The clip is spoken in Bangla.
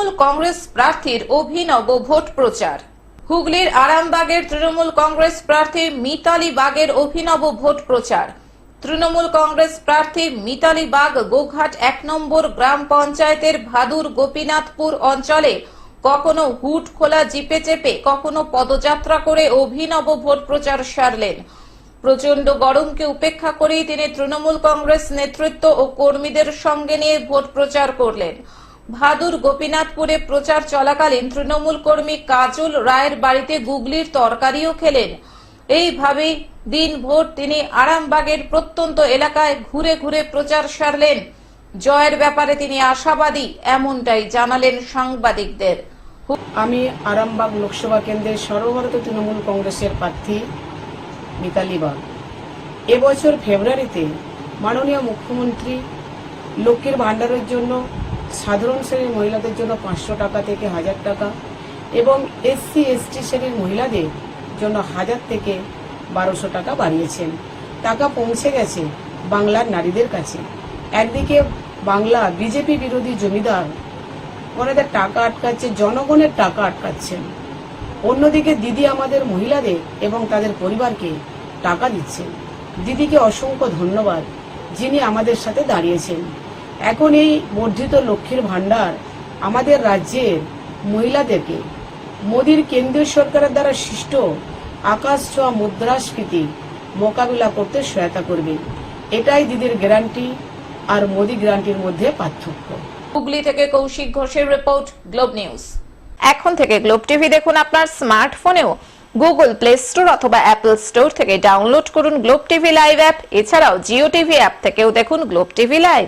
তৃণমূল কংগ্রেস প্রার্থীর অভিনব ভোট প্রচার। হুগলির আরামবাগের তৃণমূল কংগ্রেস প্রার্থী মিতালি বাগের অভিনব ভোট প্রচার। তৃণমূল কংগ্রেস প্রার্থী মিতালি বাগ গোঘাট এক নম্বর গ্রাম পঞ্চায়েতের ভাদুর গোপীনাথপুর অঞ্চলে কখনো হুট খোলা জিপে চেপে, কখনো পদযাত্রা করে অভিনব ভোট প্রচার সারলেন। প্রচণ্ড গরমকে উপেক্ষা করেই তিনি তৃণমূল কংগ্রেস নেতৃত্ব ও কর্মীদের সঙ্গে নিয়ে ভোট প্রচার করলেন। ভাদুর গোপীনাথপুরে প্রচার চলাকালীন তৃণমূল কর্মী কাজল রায়ের বাড়িতে গুগলির তরকারিও খেলেন। এইভাবেই দিনভর তিনি আরামবাগের প্রত্যন্ত এলাকায় ঘুরে ঘুরে প্রচার সারলেন। জয়ের ব্যাপারে তিনি আশাবাদী, এমনটাই জানালেন সাংবাদিকদের। আমি আরামবাগ লোকসভা কেন্দ্রের সর্বভারতীয় তৃণমূল কংগ্রেসের প্রার্থী মিতালি বাগ। এবছর ফেব্রুয়ারিতে মাননীয় মুখ্যমন্ত্রী লক্ষ্মীর ভাণ্ডারের জন্য সাধারণ শ্রেণির মহিলাদের জন্য পাঁচশো টাকা থেকে হাজার টাকা এবং এসসি, এসটি শ্রেণির মহিলাদের জন্য হাজার থেকে বারোশো টাকা বাড়িয়েছেন। টাকা পৌঁছে গেছে বাংলার নারীদের কাছে। একদিকে বাংলা বিজেপি বিরোধী জমিদার ওনাদের টাকা আটকাচ্ছে, জনগণের টাকা আটকাচ্ছেন। অন্যদিকে দিদি আমাদের মহিলাদের এবং তাদের পরিবারকে টাকা দিচ্ছেন। দিদিকে অসংখ্য ধন্যবাদ যিনি আমাদের সাথে দাঁড়িয়েছেন। এখন এই বর্ধিত লক্ষ্মীর ভাণ্ডার আমাদের রাজ্যের মহিলাদেরকে মোদীর কেন্দ্রীয় সরকারের দ্বারা সৃষ্ট আকাশ ছোঁয়া মুদ্রাস্ফীতি মোকাবিলা করতে সহায়তা করবে। এটাই দিদির গ্যারান্টি আর মোদী গ্যারান্টির মধ্যে পার্থক্য। হুগলি থেকে কৌশিক ঘোষের রিপোর্ট গ্লোব নিউজ। এখন থেকে গ্লোব টিভি দেখুন আপনার স্মার্টফোনেও। গুগল প্লে স্টোর অথবা অ্যাপল স্টোর থেকে ডাউনলোড করুন গ্লোব টিভি লাইভ অ্যাপ। এছাড়াও জিও টিভি অ্যাপ থেকেও দেখুন গ্লোব টিভি লাইভ।